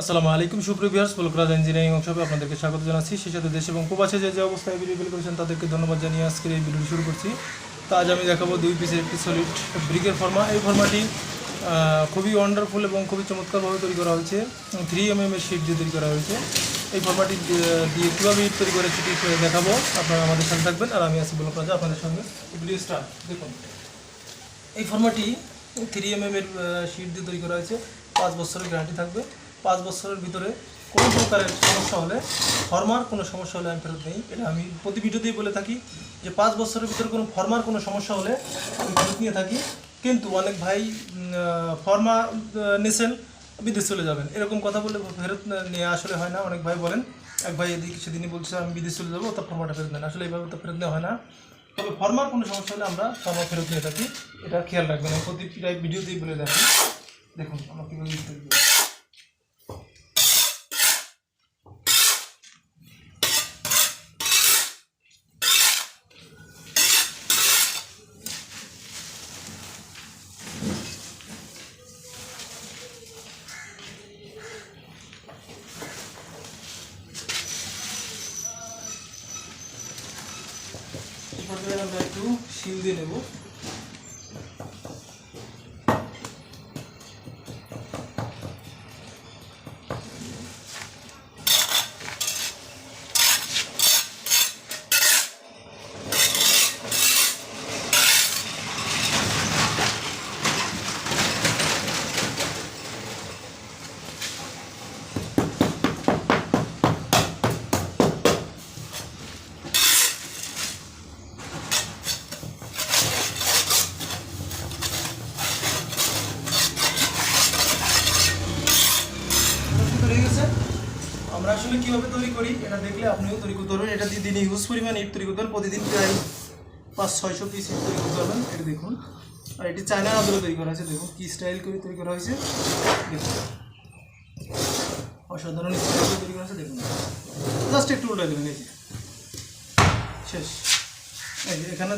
আসসালামু আলাইকুম, সুপ্রিয় ভিউয়ার্স ইঞ্জিনিয়ারিং ওয়ার্কশপে আপনাদেরকে স্বাগত জানাচ্ছি। সেই সাথে দেশ এবং প্রবাসে যে যে অবস্থায় ভিডিও করেছেন তাদেরকে ধন্যবাদ জানিয়ে আজকের এই ভিডিও শুরু করছি। তা আজ আমি দেখাবো দুই পিসের একটি সলিড ব্রিকের ফর্মা এই ফর্মাটি খুবই ওয়ান্ডারফুল এবং খুবই চমৎকারভাবে তৈরি করা হয়েছে। থ্রি এম এম এর শিট দিয়ে তৈরি করা হয়েছে। এই ফর্মাটি দিয়ে- কীভাবে ইট তৈরি করে সেটি দেখাবো। আপনারা আমাদের সাথে থাকবেন আর আমি আছি বলকরাজা আপনাদের সঙ্গে ভিডিও স্টার্ট দেখুন। এই ফর্মাটি থ্রি এম এর শিট দিয়ে তৈরি করা হয়েছে। পাঁচ বছরের গ্যারান্টি থাকবে। পাঁচ বছরের ভিতরে কোনো প্রকারের সমস্যা হলে, ফর্মার কোনো সমস্যা হলে আমি ফেরত নেই। এটা আমি প্রতি ভিডিওতেই বলে থাকি যে পাঁচ বছরের ভিতরে কোনো ফর্মার কোনো সমস্যা হলে আমি ফেরত নিয়ে থাকি। কিন্তু অনেক ভাই ফর্মা নিছেন বিদেশ চলে যাবেন। এরকম কথা বলে ফেরত নিয়ে আসলে হয় না। অনেক ভাই বলেন, এক ভাই এদিকে সেদিনই বলছে, আমি বিদেশ চলে যাব, তো ফর্মাটা ফেরত নেন। আসলে এইভাবে তো ফেরত নেওয়া হয় না। তবে ফর্মার কোনো সমস্যা হলে আমরা ফর্মা ফেরত নিয়ে থাকি। এটা খেয়াল রাখবেন। প্রতি প্রায় ভিডিওতেই বলে দেখি দেখুন, আমরা কীভাবে এই আমরা একটু শিল দিয়ে নেব। আসলে কীভাবে তৈরি করি, এটা দেখলে আপনিও তৈরি করতে পারবেন। এটা দিয়ে দিনে ইউজ পরিমাণ ইট তৈরি করতে পারবেন প্রতিদিন প্রায় পাঁচ ছয়শো পিস ইট তৈরি করতে পারবেন। এটা দেখুন। আর এটি চায়নার আদলে তৈরি করা হয়েছে। দেখুন কী স্টাইল করে তৈরি করা হয়েছে। দেখুন। অসাধারণ স্টাইল তৈরি করা হয়েছে। দেখুন। জাস্ট একটু উল্টে দেবেন এই শেষ। এই এখানে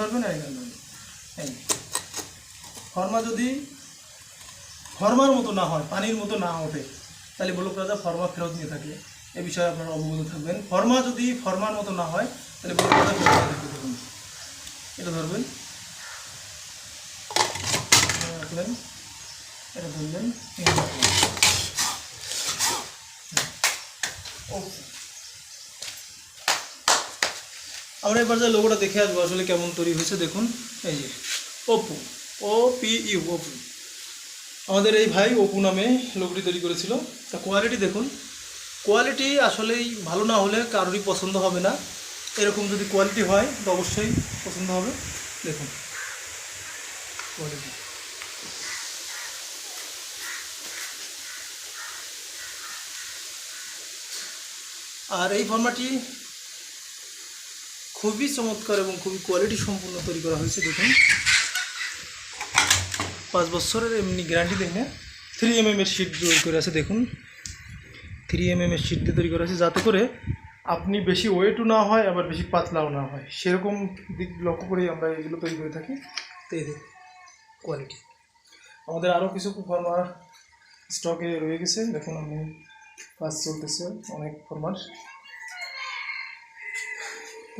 ধরবেন আর এখানে ধরবেন। এই ফর্মা যদি ফর্মার মতো না হয়, পানির মতো না ওঠে তাহলে বলুক রাজা ফর্মা ফেরত নিয়ে থাকে এ বিষয়ে আপনারা অবগত থাকবেন। ফর্মা যদি ফর্মার মতো না হয়, তাহলে বলুক রাজা ফেরত এটা ধরবেন। রাখলেন। এটা ধরলেন। আমরা এবার যে লোগোটা দেখে আসব, আসলে কেমন তৈরি হয়েছে দেখুন। এই যে Oppo O P U Oppo আমাদের এই ভাই অপু নামে লোকটি তৈরি করেছিল। তা কোয়ালিটি দেখুন। কোয়ালিটি আসলেই ভালো না হলে কারোরই পছন্দ হবে না। এরকম যদি কোয়ালিটি হয়, তো অবশ্যই পছন্দ হবে। দেখুন। কোয়ালিটি আর এই ফর্মাটি খুবই চমৎকার এবং খুবই কোয়ালিটি সম্পূর্ণ তৈরি করা হয়েছে, দেখুন। পাঁচ বছরের এমনি গ্যারান্টি দেখে থ্রি এম এর শিট তৈরি করে আছে, দেখুন। থ্রি এম এর শিট দিয়ে তৈরি করা আছে, যাতে করে আপনি বেশি ওয়েটও না হয়, আবার বেশি পাতলাও না হয়। সেরকম দিক লক্ষ্য করেই আমরা এগুলো তৈরি করে থাকি। তো এই দেখুন কোয়ালিটি আমাদের আরও কিছু ফর্মার স্টকে রয়ে গেছে। দেখুন, আমি কাজ চলতেছে, অনেক ফর্মার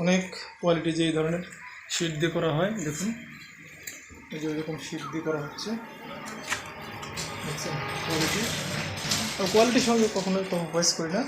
অনেক কোয়ালিটি যে এই ধরনের শিট দিয়ে করা হয়, দেখুন। এই যে এরকম সিদ্ধি করা হচ্ছে। দেখছেন কোয়ালিটি কোয়ালিটির সঙ্গে কখনোই কম্প্রোমাইজ করি না।